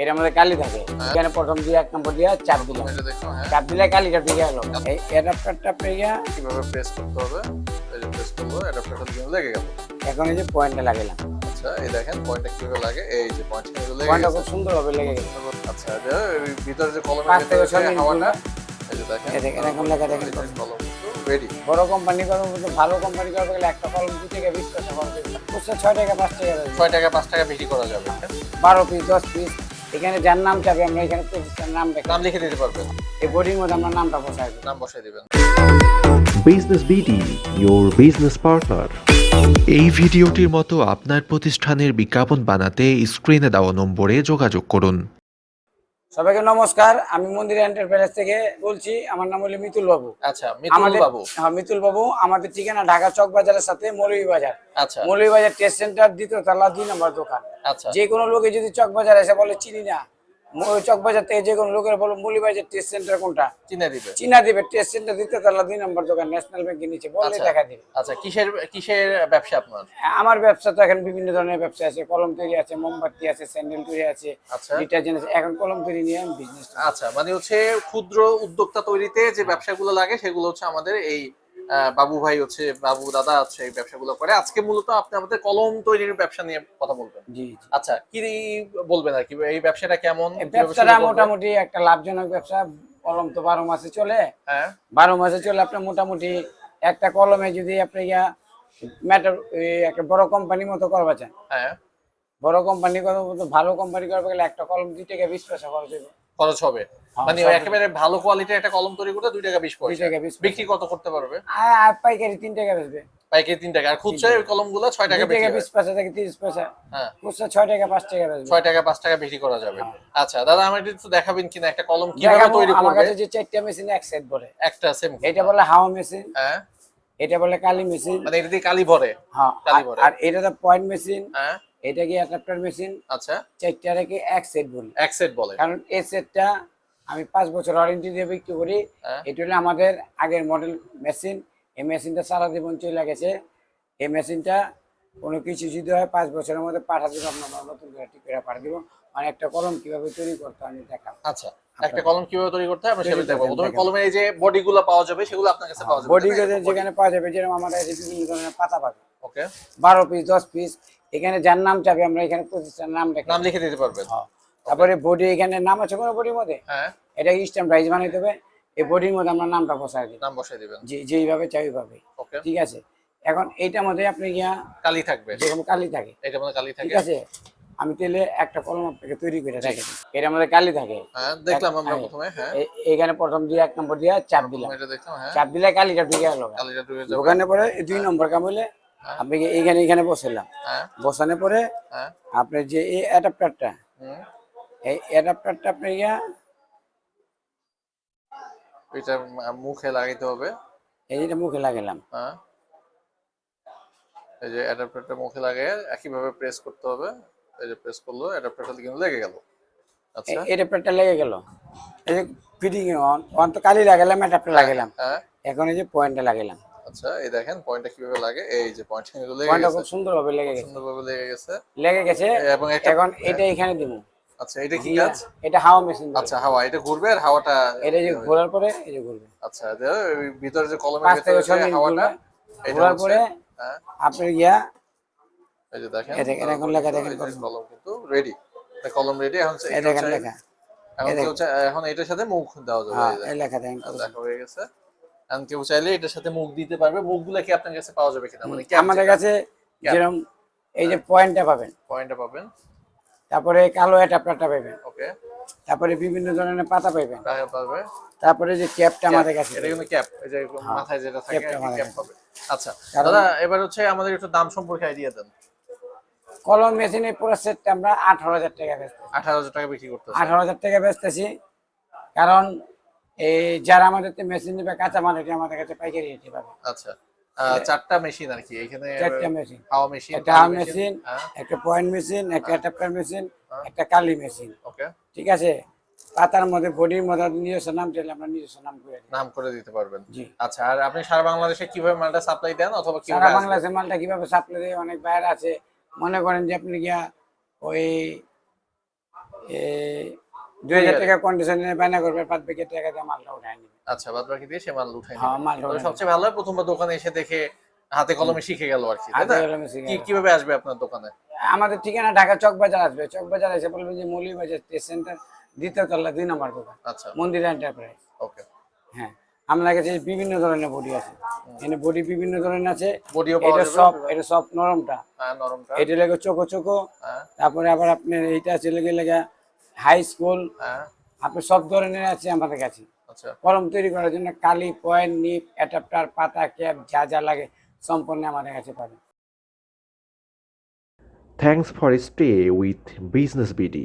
এর মধ্যে কালি থাকে। এখানে প্রথম দিয়ে এক নম্বর দিয়ে চাপ দিলাম। হ্যাঁ। চাপ দিলে কালিটা ঢুকে গেল। এই অ্যাডাপ্টারটা পেয়ে কীভাবে প্রেস করতে হবে? এই যে প্রেস করল অ্যাডাপ্টারটা কিন্তু লেগে গেল। এখন এই যে পয়েন্টটা লাগালাম আচ্ছা এই দেখেন পয়েন্টটা কীভাবে লাগে? এই যে পয়েন্ট কিন্তু লেগে পয়েন্টটা খুব সুন্দর হবে লেগে গেছে। আচ্ছা ভিতরে যে কলমের ভিতরে হাওয়াটা এই যে দেখেন এই দেখেন, এখন লেখা দেখেন। কলম রেডি বড় কোম্পানি করব কিন্তু ভালো কোম্পানি করবে গেলে একটা কলম দু থেকে বিশ পয়সা খরচ হবে ছয় টাকা পাঁচ টাকা। ছয় টাকা পাঁচ টাকা বিক্রি করা যাবে। বারো পিস দশ পিস এখানে যার নাম চাবে আমরা এখানে প্রতিষ্ঠানের নাম নাম লিখে দিতে পারবেন। এই বোর্ডিং মধ্যে আমরা নামটা বসাই দেবো। নাম বসাই দিবেন। Business BD your business partner এই ভিডিওটির মতো আপনার প্রতিষ্ঠানের বিজ্ঞাপন বানাতে স্ক্রিনে দেওয়া নম্বরে যোগাযোগ করুন। সবাইকে নমস্কার আমি মন্দির এন্টারপ্রাইজ থেকে বলছি আমার নাম হলো মিতুল বাবু। আচ্ছা মিতুল বাবু। হ্যাঁ মিতুল বাবু আমাদের ঠিকানা ঢাকা চক বাজারের সাথে মৌলভী বাজার। আচ্ছা। মৌলভী বাজার টেস্ট সেন্টার দ্বিতীয় তালা দুই নম্বর দোকান। আচ্ছা। যে কোনো লোকে যদি চক বাজার এসে বলে চিনি না। ম- চক থেকে যে কোনো লোকের বলো টেস্ট সেন্টার কোনটা? চিনে দিবে। চিনা দিবে টেস্ট সেন্টার দ্বিতীয় তলা দুই নম্বর দোকান ন্যাশনাল ব্যাংকের নিচে বললে আচ্ছা। দেখা দিবে। আচ্ছা কিসের কিসের ব্যবসা আপনার? আমার ব্যবসা তো এখন বিভিন্ন ধরনের ব্যবসা আছে কলম তৈরি আছে মোমবাতি আছে স্যান্ডেল তৈরি আছে আচ্ছা। ডিটারজেন্ট আছে এখন কলম তৈরি নিয়ে বিজনেস আচ্ছা মানে হচ্ছে ক্ষুদ্র উদ্যোক্তা তৈরিতে যে ব্যবসাগুলো লাগে সেগুলো হচ্ছে আমাদের এই বাবু ভাই হচ্ছে বাবু দাদা হচ্ছে এই ব্যবসাগুলো করে। আজকে মূলত আপনি আমাদের কলম তৈরির ব্যবসা নিয়ে কথা বলবেন। জি আচ্ছা কি বলবেন আর কি? এই ব্যবসাটা কেমন? ব্যবসাটা মোটামুটি একটা লাভজনক ব্যবসা। কলম তো বারো মাসে চলে। হ্যাঁ। বারো মাসে চলে আপনার মোটামুটি একটা কলমে যদি আপনি ইয়া ম্যাটার একটা বড় কোম্পানি মতো করবা চান। হ্যাঁ। বড় কোম্পানি তো ভালো কোম্পানি করবে গেলে একটা কলম দুই টাকা বিশ পয়সা খরচ হবে খরচ হবে। হ্যাঁ, মানে একেবারে ভালো কোয়ালিটির একটা কলম তৈরি করতে দুই টাকা বিশ পয়সা। বিক্রি কত করতে পারবে? আর পাইকারি তিন টাকা বেচবে। পাইকারি তিন টাকা। আর খুচরা ওই কলমগুলো ছয় টাকা বিক্রি বিশ পয়সা থেকে তিরিশ পয়সা। হ্যাঁ। খুচরা ছয় টাকা পাঁচ টাকা বেচবে। ছয় টাকা পাঁচ টাকা বিক্রি করা যাবে। আচ্ছা দাদা আমার একটু দেখাবেন কিনা একটা কলম কীভাবে তৈরি আমার কাছে যে চারটা মেশিন এক সেট বলে। একটা সেম এটা বলে হাওয়া মেশিন হ্যাঁ। এটা বলে কালি মেশিন মানে এটা দিয়ে কালি ভরে। হ্যাঁ কালি ভরে। আর এটা তো পয়েন্ট মেশিন হ্যাঁ। এটা কি অ্যাডাপ্টার মেশিন আচ্ছা। চারটা রেখে এক সেট বলি। এক সেট বলে। কারণ এই সেটটা আমি পাঁচ বছর ওয়ারেন্টি দিয়ে বিক্রি করি। হ্যাঁ। এটা হলো আমাদের আগের মডেল মেশিন এই মেশিনটা সারা জীবন চলে গেছে। এই মেশিনটা কোনো কিছু যদি হয় পাঁচ বছরের মধ্যে পাঠা দিব আপনার নতুন করে ঠিক করে পাঠিয়ে দিব। মানে একটা কলম কীভাবে তৈরি করতে হবে আমি দেখাবো। আচ্ছা। একটা কলম কীভাবে তৈরি করতে হয় আমরা সেটা দেখব। প্রথমে। কলমের এই যে বডি গুলো পাওয়া যাবে সেগুলো আপনার কাছে পাওয়া যাবে। বডি যেখানে পাওয়া যাবে যেরকম আমাদের কাছে বিভিন্ন ধরনের পাতা পাবে। ওকে বারো পিস দশ পিস এখানে যার নাম চাবে আমরা এখানে প্রতিষ্ঠানের নাম নাম লিখে দিতে পারবেন। হ্যাঁ। তারপরে বডি এখানে নাম আছে কোনো বডির মধ্যে? হ্যাঁ। এটা স্ট্যাম্প রাইজ বানাইতে দেবে। এই বডির মধ্যে আমরা নামটা বসাই দিই নাম বসাই দিবেন। যেইভাবে চাই ওইভাবে। ওকে ঠিক আছে? এখন এইটার মধ্যে আপনি গিয়া কালি থাকবে। যেরকম কালি থাকে। এটা মধ্যে কালি ঠিক আছে? আমি তাহলে একটা কলম আপনাকে তৈরি করে রেখে এটার মধ্যে কালি থাকে। হ্যাঁ দেখলাম আমরা হ্যাঁ। প্রথমে হ্যাঁ। এখানে প্রথম দিয়ে এক নম্বর দিয়ে চাপ দিলাম। এটা দেখলাম হ্যাঁ। চাপ দিলে কালিটা ঢুকে গেল। কালিটা ডুবে যাবে। ওখানে পরে দুই নম্বর কাম হলে আপনি এইখানে এখানে বসালাম। হ্যাঁ। বসানোর পরে হ্যাঁ। আপনার যে এই অ্যাডাপ্টারটা এই অ্যাডাপ্টারটা আপনি গিয়া এটা মুখে লাগাইতে হবে। এই যেটা মুখে লাগালাম। হ্যাঁ। এই যে অ্যাডাপ্টারটা মুখে লাগিয়ে একইভাবে প্রেস করতে হবে। এই যে প্রেস করল অ্যাডাপ্টারটা কিন্তু লেগে গেল। আচ্ছা। অ্যাডাপ্টারটা লেগে গেল। এই যে ফিটিং অন অন তো কালি লাগালাম অ্যাডাপ্টার লাগালাম। হ্যাঁ এখন এই যে পয়েন্টটা লাগালাম। আচ্ছা এই দেখেন পয়েন্টটা কীভাবে লাগে? এই যে পয়েন্ট কিন্তু লেগে পয়েন্টটা গেছে খুব সুন্দরভাবে লেগে গেছে। সুন্দরভাবে লেগে গেছে। লেগে গেছে। এবং এখন এটা এখানে দিব। আচ্ছা এটা কি কাজ? এটা হাওয়া মেশিন আচ্ছা হাওয়া। এটা ঘুরবে আর হাওয়াটা এটা যে ঘোরার পরে এই যে ঘুরবে। আচ্ছা ভিতরে যে কলমের ভিতরে হাওয়াটা ঘোরার পরে হ্যাঁ। আপনি গিয়া এই যে দেখেন এই এখন লেখা দেখেন কলম। কিন্তু রেডি কলম রেডি এখন এই দেখেন লেখা। এখন কেউ এখন এটার সাথে মুখ দেওয়া যাবে হ্যাঁ এই লেখা দেখেন দেখা হয়ে গেছে। এখন কেউ চাইলে এটার সাথে মুখ দিতে পারবে। মুখগুলো কি আপনার কাছে পাওয়া যাবে কিনা? মানে আমাদের কাছে যেরকম এই যে পয়েন্টটা পাবেন। পয়েন্টটা পাবেন। তারপরে কালো অ্যাডাপ্টারটা পাবেন। ওকে তারপরে বিভিন্ন ধরনের পাতা পাইবেন দেখা তারপরে যে ক্যাপটা আমাদের কাছে এটা কিন্তু ক্যাপ এই যে মাথায় যেটা থাকে ক্যাপ পাবে। আচ্ছা দাদা এবার হচ্ছে আমাদের একটু দাম সম্পর্কে আইডিয়া দেন। কলম মেশিনের পুরো সেটটা আমরা আঠারো হাজার টাকা বেচতেছি। আঠারো হাজার টাকা বিক্রি করতেছে আঠারো হাজার টাকা বেচতেছি। কারণ এই যারা আমাদের মেশিন নেবে কাঁচা মাল এটা আমাদের কাছে পাইকারি রেটে পাবে। আচ্ছা চারটা মেশিন আর কি এখানে চারটা মেশিন হাওয়া মেশিন একটা হাওয়া মেশিন হ্যাঁ। একটা পয়েন্ট মেশিন একটা অ্যাডাপ্টার মেশিন একটা কালি মেশিন ওকে। ঠিক আছে? পাতার মধ্যে বডির মধ্যে নিজস্ব নাম চাইলে আমরা নিজস্ব নাম করে নাম করে দিতে পারবেন। জি। আচ্ছা আর আপনি সারা বাংলাদেশে কীভাবে মালটা সাপ্লাই দেন অথবা কীভাবে আসবে? বাংলাদেশের মালটা কীভাবে সাপ্লাই দেয়? অনেক বাইরে আছে। মনে করেন যে আপনি গিয়া ওই দুই হাজার টাকা কন্ডিশনে বায়না করবে টাকা দিয়ে মালটা নিবে। আচ্ছা বাদ বাকি দিয়ে সে মাল উঠাই হ্যাঁ, নেবে। মালটা সবচেয়ে ভালো প্রথমবার দোকানে এসে দেখে হাতে কলমে শিখে গেল আর কি কি কীভাবে আসবে আপনার দোকানে? আমাদের ঠিকানা ঢাকা চক বাজার আসবে। চক বাজার এসে বলবে যে মৌলী বাজার সেন্টার দ্বিতীয় তলা দুই নম্বর দোকান। আচ্ছা। মন্দির এন্টারপ্রাইজ ওকে। হ্যাঁ। আপনার কাছে বিভিন্ন ধরনের বডি আছে। এখানে বডি বিভিন্ন ধরনের আছে। বডিও পাওয়া এটা সব এটা সব নরমটা। হ্যাঁ নরমটা। এটা লেগে চোখো চোখো। হ্যাঁ। তারপরে আবার আপনার এইটা আছে লেগে লেগে হাই স্কুল আপনি সব ধরনের আছে আমাদের কাছে। আচ্ছা। কলম তৈরি করার জন্য কালি পয়েন্ট নিপ অ্যাডাপ্টার পাতা ক্যাপ যা যা লাগে সম্পূর্ণ আমাদের কাছে পাবেন। Thanks for stay with Business BD.